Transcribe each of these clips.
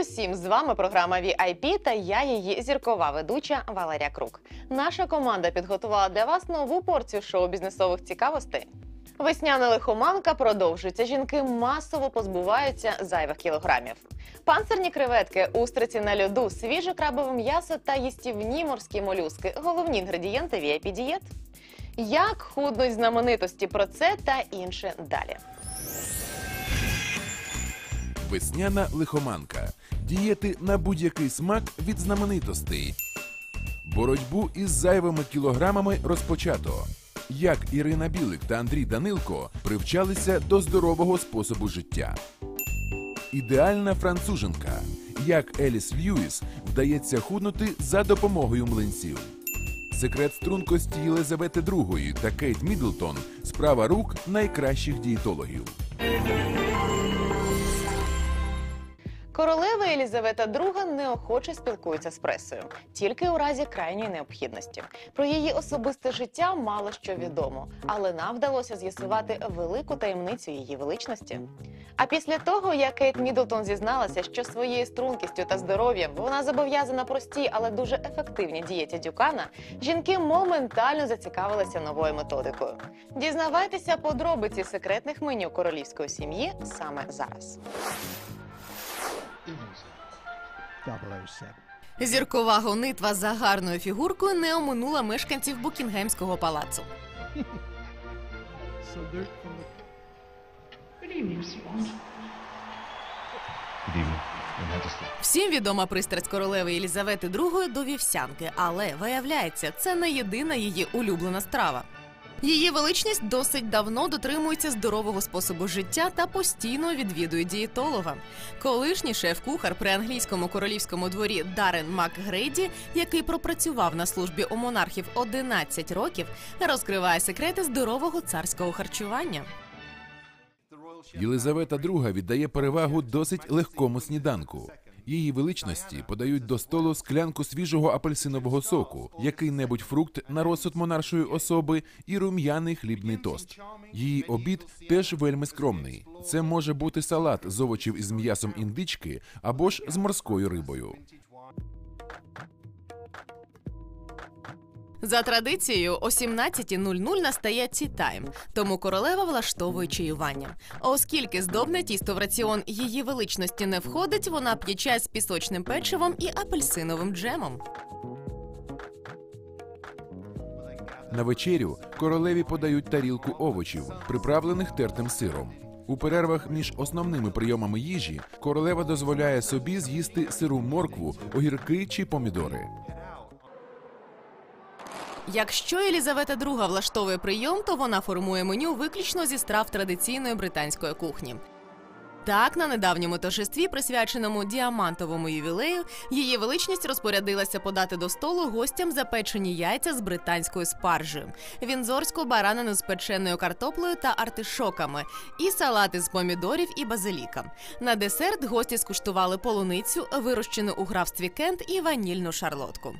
усім! З вами програма VIP та я її зіркова ведуча Валерія Крук. Наша команда підготувала для вас нову порцію шоу-бізнесових цікавостей. Весняна лихоманка продовжується. Жінки масово позбуваються зайвих кілограмів. Панцирні креветки, устриці на льоду, свіже крабове м'ясо та їстівні морські молюски головні інгредієнти VIP дієт. Як худнуть знаменитості про це та інше далі. Весняна лихоманка. Дієти на будь-який смак від знаменитостей. Боротьбу із зайвими кілограмами розпочато. Як Ірина Білик та Андрій Данилко привчалися до здорового способу життя. Ідеальна француженка. Як Еліс Льюіс вдається худнути за допомогою млинців. Секрет стрункості Єлизавети II та Кейт Мідлтон справа рук найкращих дієтологів. Королева Елізавета II неохоче спілкується з пресою, тільки у разі крайньої необхідності. Про її особисте життя мало що відомо, але нам вдалося з'ясувати велику таємницю її величності. А після того, як Кейт Мідлтон зізналася, що своєю стрункістю та здоров'ям вона зобов'язана простій, але дуже ефективній дієті Дюкана, жінки моментально зацікавилися новою методикою. Дізнавайтеся подробиці секретних меню королівської сім'ї саме зараз. 007. Зіркова гонитва за гарною фігуркою не оминула мешканців Букінгемського палацу. Всім відома пристрасть королеви Єлізавети II до вівсянки, але виявляється, це не єдина її улюблена страва. Її величність досить давно дотримується здорового способу життя та постійно відвідує дієтолога. Колишній шеф-кухар при англійському королівському дворі Дарен Макгрейді, який пропрацював на службі у монархів 11 років, розкриває секрети здорового царського харчування. Єлизавета II віддає перевагу досить легкому сніданку. Її величності подають до столу склянку свіжого апельсинового соку, який-небудь фрукт на розсуд монаршої особи і рум'яний хлібний тост. Її обід теж вельми скромний. Це може бути салат з овочів із м'ясом індички або ж з морською рибою. За традицією, о 17.00 настає ті-тайм, тому королева влаштовує чаювання. Оскільки здобне тісто в раціон її величності не входить, вона п'є чай з пісочним печивом і апельсиновим джемом. На вечерю королеві подають тарілку овочів, приправлених тертим сиром. У перервах між основними прийомами їжі королева дозволяє собі з'їсти сиру моркву, огірки чи помідори. Якщо Єлізавета II влаштовує прийом, то вона формує меню виключно зі страв традиційної британської кухні. Так, на недавньому торжестві, присвяченому діамантовому ювілею, її величність розпорядилася подати до столу гостям запечені яйця з британською спаржею, вінзорську баранину з печеною картоплею та артишоками, і салати з помідорів і базиліка. На десерт гості скуштували полуницю, вирощену у графстві Кент і ванільну шарлотку.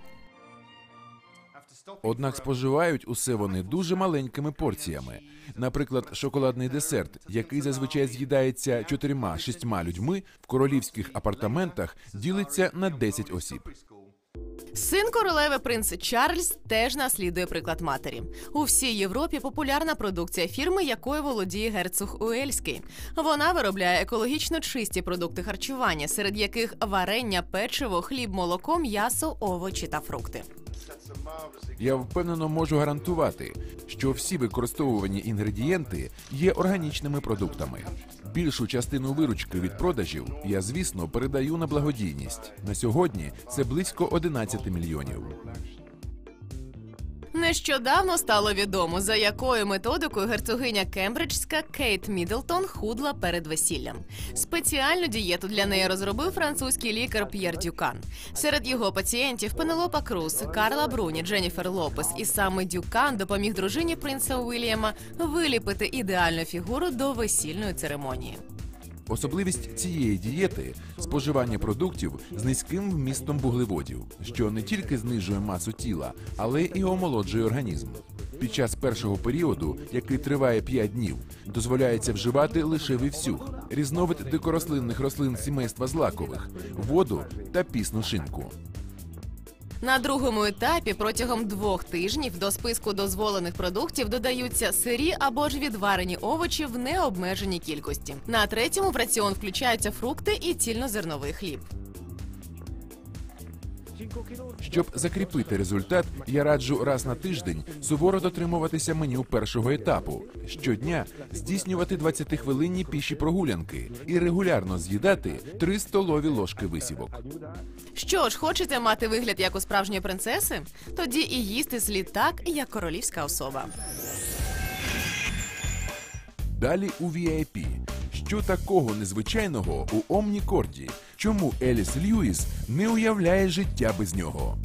Однак споживають усе вони дуже маленькими порціями. Наприклад, шоколадний десерт, який зазвичай з'їдається чотирма-шістьма людьми, в королівських апартаментах ділиться на 10 осіб. Син королеви принц Чарльз теж наслідує приклад матері. У всій Європі популярна продукція фірми, якою володіє герцог Уельський. Вона виробляє екологічно чисті продукти харчування, серед яких варення, печиво, хліб, молоко, м'ясо, овочі та фрукти. Я впевнено можу гарантувати, що всі використовувані інгредієнти є органічними продуктами. Більшу частину виручки від продажів я, звісно, передаю на благодійність. На сьогодні це близько 11 мільйонів. Нещодавно стало відомо, за якою методикою герцогиня Кембриджська Кейт Мідлтон худла перед весіллям. Спеціальну дієту для неї розробив французький лікар П'єр Дюкан. Серед його пацієнтів Пенелопа Круз, Карла Бруні, Дженніфер Лопес. І саме Дюкан допоміг дружині принца Уільяма виліпити ідеальну фігуру до весільної церемонії. Особливість цієї дієти споживання продуктів з низьким вмістом вуглеводів, що не тільки знижує масу тіла, але і омолоджує організм. Під час першого періоду, який триває 5 днів, дозволяється вживати лише вівсюх, різновид дикорослинних рослин сімейства злакових, воду та пісну шинку. На другому етапі протягом двох тижнів до списку дозволених продуктів додаються сирі або ж відварені овочі в необмеженій кількості. На третьому в раціон включаються фрукти і цільнозерновий хліб. Щоб закріпити результат, я раджу раз на тиждень суворо дотримуватися меню першого етапу, щодня здійснювати 20-хвилинні піші прогулянки і регулярно з'їдати 3 столові ложки висівок. Що ж, хочете мати вигляд як у справжньої принцеси? Тоді і їсти слід так, як королівська особа. Далі у VIP. Що такого незвичайного у Омнікорді? Чому Еліс Льюіс не уявляє життя без нього?